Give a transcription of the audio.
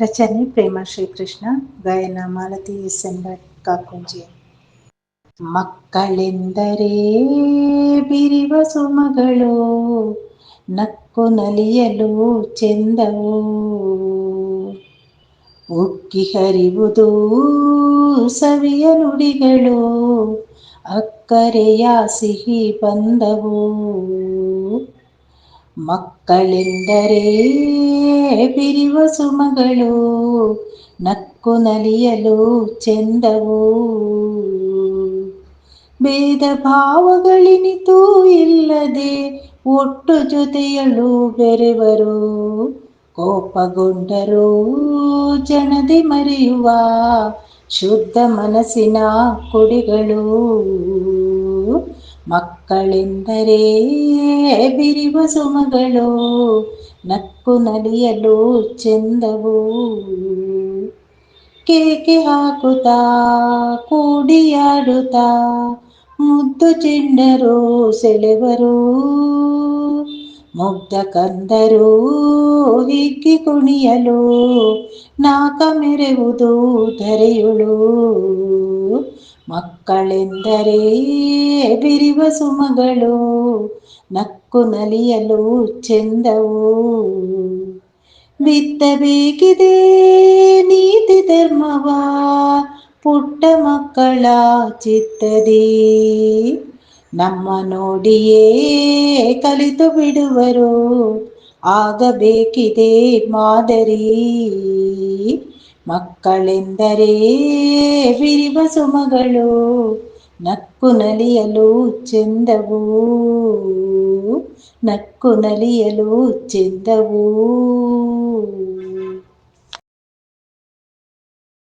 ರಚನೆ ಪ್ರೇಮ ಶ್ರೀಕೃಷ್ಣ, ಗಾಯನ ಮಾಲತಿ ಕಾಕುಂಜಿ. ಮಕ್ಕಳೆಂದರೆ ಬಿರಿವ ಸುಮಗಳು, ನಕ್ಕು ನಲಿಯಲು ಚೆಂದವು. ಉಕ್ಕಿ ಹರಿವುದು ಸವಿಯ ನುಡಿಗಳು, ಅಕ್ಕರೆಯ ಸಿಹಿ ಬಂದವು. ಮಕ್ಕಳೆಂದರೆ ಬಿರಿವ ಸುಮಗಳು, ನಕ್ಕು ನಲಿಯಲು ಚೆಂದವು. ಭೇದ ಭಾವಗಳಿನಿತೂ ಇಲ್ಲದೆ ಒಟ್ಟು ಜೊತೆಯಳು ಬೆರೆವರು. ಕೋಪಗೊಂಡರೂ ಜನದಿ ಮರೆಯುವ ಶುದ್ಧ ಮನಸ್ಸಿನ ಕುಡಿಗಳು. ಮಕ್ಕಳೆಂದರೆ ಬಿರಿವ ಸುಮಗಳು, ನಕ್ಕು ನಲಿಯಲು ಚೆಂದವು. ಕೇಕೆ ಹಾಕುತ್ತಾ, ಕೂಡಿಯಾಡುತ್ತಾ, ಮುದ್ದು ಚೆಂಡರು ಸೆಳೆವರು. ಮುಗ್ಧ ಕಂದರು, ಹಿಗ್ಗಿ ಕುಣಿಯಲು, ನಾಕ ಮೆರೆವುದು ಧರೆಯುಳು. ಮಕ್ಕಳೆಂದರೆ ಬಿರಿವ ಸುಮಗಳು, ನಕ್ಕು ನಲಿಯಲು ಚೆಂದವು. ಬಿತ್ತಬೇಕಿದೆ ನೀತಿ ಧರ್ಮವ, ಪುಟ್ಟ ಮಕ್ಕಳ ಚಿತ್ತದಿ. ನಮ್ಮ ನೋಡಿಯೇ ಕಲಿತು ಬಿಡುವರು, ಆಗಬೇಕಿದೆ ಮಾದರಿ. ಮಕ್ಕಳೆಂದರೆ ವಿರಿವ ಸುಮಗಳು ನಕ್ಕು ನಲಿಯಲು ಚೆಂದವು. ನಕ್ಕು ನಲಿಯಲು ಚೆಂದವು.